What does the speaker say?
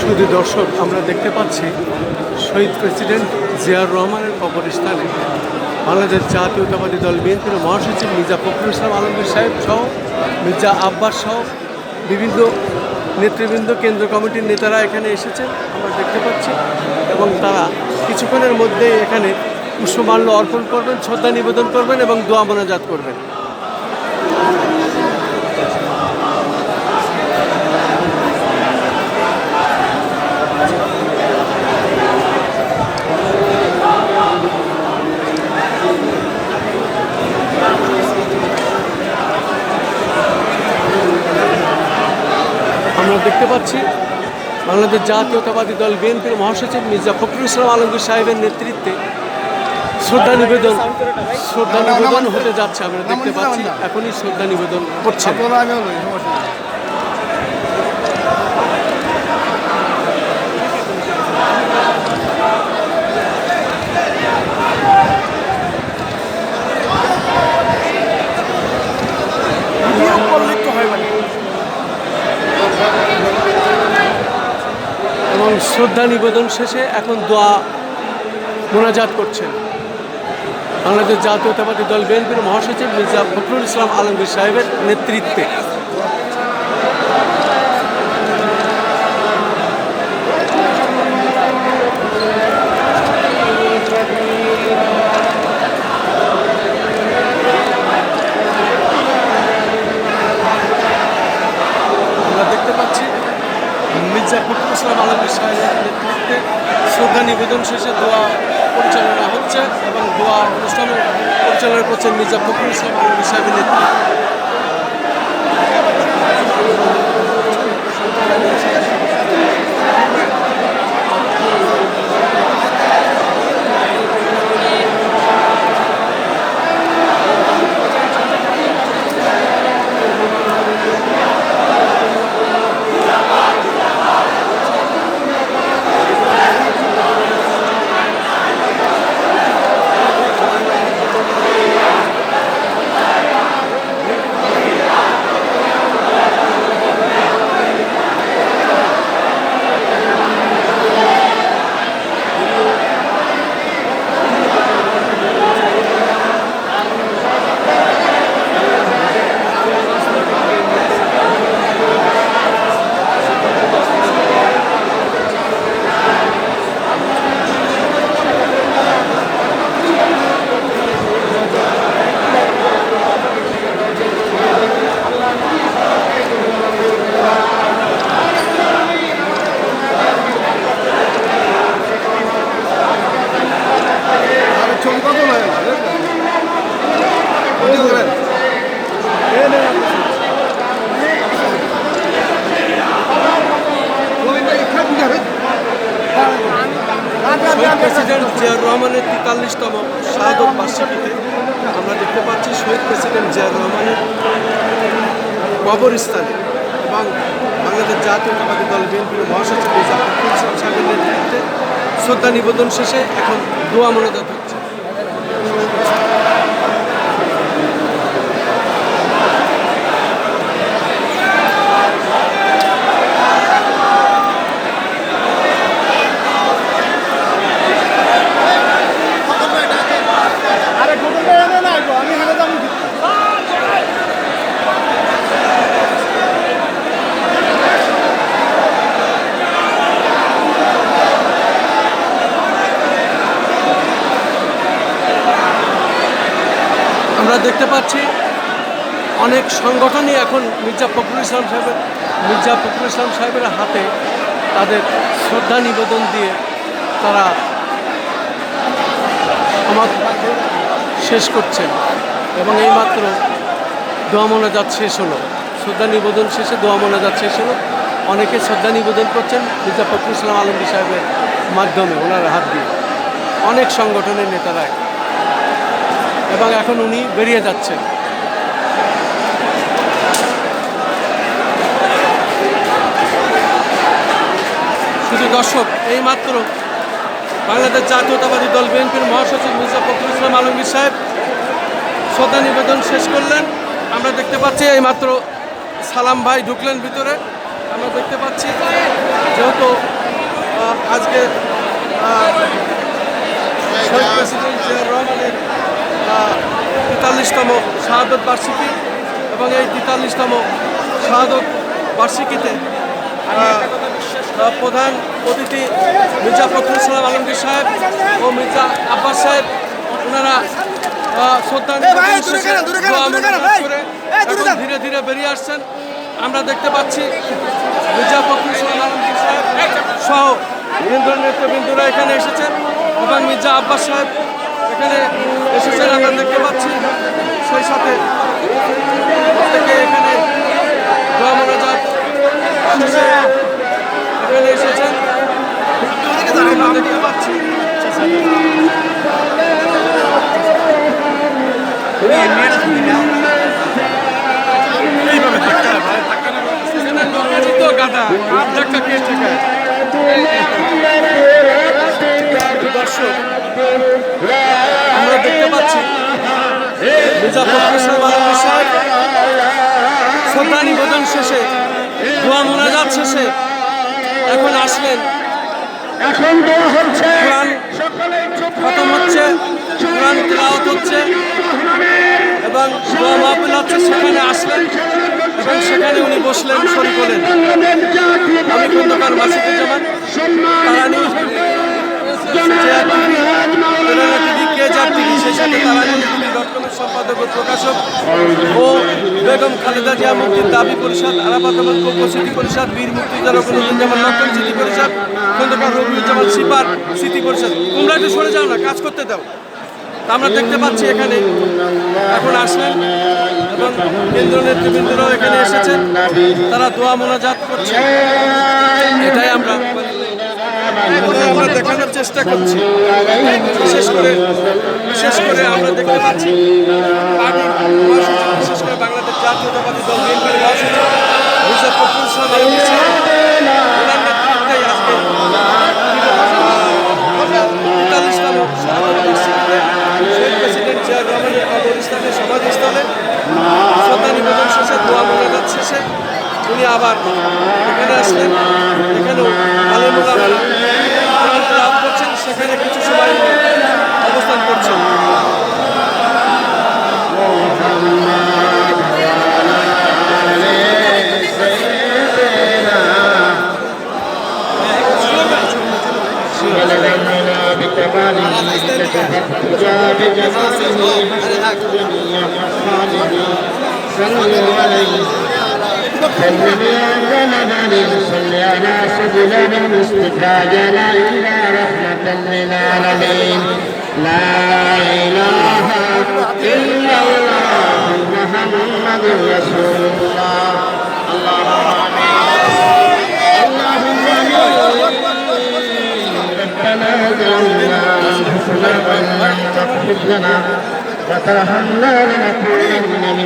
শুধু দর্শক, আমরা দেখতে পাচ্ছি শহীদ প্রেসিডেন্ট জিয়ার রহমানের কবরস্থানে বাংলাদেশ জাতীয়তাবাদী দল বিএনপির মহাসচিব মির্জা ফখরুল ইসলাম আলমগীর সাহেব সহ, মির্জা আব্বাস সহ বিভিন্ন নেতৃবৃন্দ, কেন্দ্র কমিটির নেতারা এখানে এসেছেন। আমরা দেখতে পাচ্ছি এবং তারা কিছুক্ষণের মধ্যেই এখানে পুষ্পমাল্য অর্পণ করবেন, শ্রদ্ধা নিবেদন করবেন এবং দোয়া মোনাজাত করবেন। আমরা দেখতে পাচ্ছি বাংলাদেশ জাতীয়তাবাদী দল বিএনপির মহাসচিব মির্জা ফখরুল ইসলাম আলমগীর সাহেবের নেতৃত্বে শ্রদ্ধা নিবেদন শ্রদ্ধা নিবেদন হতে যাচ্ছে আমরা দেখতে পাচ্ছি। এখনই শ্রদ্ধা নিবেদন করছেন। এবং শ্রদ্ধা নিবেদন শেষে এখন দোয়া মোনাজাত করছেন। বাংলাদেশ জাতীয়তাবাদী দল বিএনপির মহাসচিব মির্জা ফখরুল ইসলাম আলমগীর সাহেবের নেতৃত্বে। মির্জা ফখরুল ইসলাম আলমগীর সাহেবের নেতৃত্বে শ্রদ্ধা নিবেদন শেষে দোয়া পরিচালনা হচ্ছে এবং দোয়া অনুষ্ঠান পরিচালনা করছেন মির্জা ফখরুল ইসলাম আলমগীর সাহেবের নেতৃত্বে। রহমানের তেতাল্লিশতম শাহাদত বার্ষিকীতে আমরা দেখতে পাচ্ছি শহীদ প্রেসিডেন্ট জিয়াউর রহমানের কবরস্থানে এবং বাংলাদেশ জাতীয়তাবাদী দল বিএনপির মহাসচিব সাহেবের নেতৃত্বে শ্রদ্ধা নিবেদন শেষে এখন দোয়া মনোজাত হচ্ছে। আমরা দেখতে পাচ্ছি অনেক সংগঠনই এখন মির্জা ফখরুল ইসলাম সাহেবের, মির্জা ফখরুল ইসলাম সাহেবের হাতে তাদের শ্রদ্ধা নিবেদন দিয়ে তারা আমার শেষ করছেন এবং এইমাত্র দোয়া মোনাজাত শেষ হলো। শ্রদ্ধা নিবেদন শেষে দোয়া মোনাজাত শেষ হলো। অনেকে শ্রদ্ধা নিবেদন করছেন মির্জা ফখরুল ইসলাম আলমগীর সাহেবের মাধ্যমে ওনার হাত দিয়ে। অনেক সংগঠনের নেতারা এবং এখন উনি বেরিয়ে যাচ্ছেন। শুধু দর্শক এইমাত্র বাংলাদেশ জাতীয়তাবাদী দল বিএনপির মহাসচিব মির্জা ফখরুল ইসলাম আলমগীর সাহেব শ্রদ্ধা নিবেদন শেষ করলেন। আমরা দেখতে পাচ্ছি এইমাত্র সালাম ভাই ঢুকলেন ভিতরে। আমরা দেখতে পাচ্ছি যেহেতু আজকে প্রেসিডেন্ট রহমানের তেতাল্লিশতম শাহাদত বার্ষিকী এবং এই তেতাল্লিশতম শাহাদত বার্ষিকীতে প্রধান অতিথি মির্জা ফখরুল ইসলাম আলমগীর সাহেব ও মির্জা আব্বাস সাহেব ওনারা। ধীরে ধীরে বেরিয়ে আসছেন আমরা দেখতে পাচ্ছি মির্জা ফখরুল ইসলাম আলমগীর সাহেব সহ কেন্দ্র নেতৃবৃন্দরা এখানে এসেছেন এবং মির্জা আব্বাস সাহেব এখানে এসেছেন আমরা দেখতে পাচ্ছি। সেই সাথে থেকে এখানে মোনাজাত এখানে এসেছেন। আমরা দেখতে পাচ্ছি। দর্শক দেখতে পাচ্ছি। ইসলাম আলমগীর শ্রদ্ধা নিবেদন শেষে দোয়া মোনাজাত শেষে এখন আসলেন। এখন হচ্ছে কোরআন খতম হচ্ছে কোরআন তেলাওয়াত হচ্ছে। এবং দোয়া মাহফিল হচ্ছে সেখানে আসলেন। এবং সেখানে উনি বসলেন শরীর হলেন। আমি খন্দকার মাসিদুজ্জামান ও বেগম খালেদা জিয়া মুক্তির দাবি পরিষদ, আরাফাত স্মৃতি পরিষদ, বীর মুক্তিযোদ্ধা রকুনুজ্জামান লক্ষণ স্মৃতি পরিষদ, খন্দকার রবিউজ্জামান সিপার স্মৃতি পরিষদ। তোমরা একটু সরে যাও না, কাজ করতে দাও। আমরা দেখতে পাচ্ছি এখানে এখন আসলেন এবং কেন্দ্র নেতৃবৃন্দরাও এখানে এসেছেন। তারা দোয়া মোনাজাত করছে এটাই আমরা আমরা দেখানোর চেষ্টা করছি। বিশেষ করে বিশেষ করে আমরা দেখতে পাচ্ছি বিশেষ করে বাংলাদেশ জাতীয়তাবাদী দল, বিএনপির সমাধিস্থলে শ্রদ্ধা নিবেদন শেষে, দোয়া মোনাজাত শেষে উনি আবার صلوا عليه سلم يا رمضان صل على إلا رحمة للعالمين لا إله. إلا الله محمد رسول الله أنفسنا وإن لم تغفر لنا وترحمنا لنكونن من